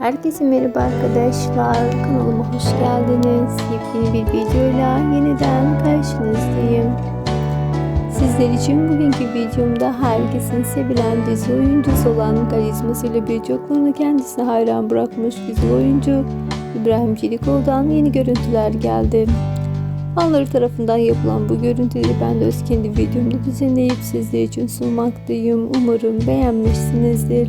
Herkese merhaba arkadaşlar. Kanalıma hoş geldiniz. Yepyeni bir videoyla yeniden karşınızdayım. Sizler için bugünkü videomda herkesin sevilen dizi oyuncusu olan karizmasıyla birçoklarını kendisine hayran bırakmış güzel oyuncu İbrahim Çelikoğlu'dan yeni görüntüler geldi. Fanları tarafından yapılan bu görüntüleri ben de öz kendi videomda düzenleyip sizler için sunmaktayım. Umarım beğenmişsinizdir.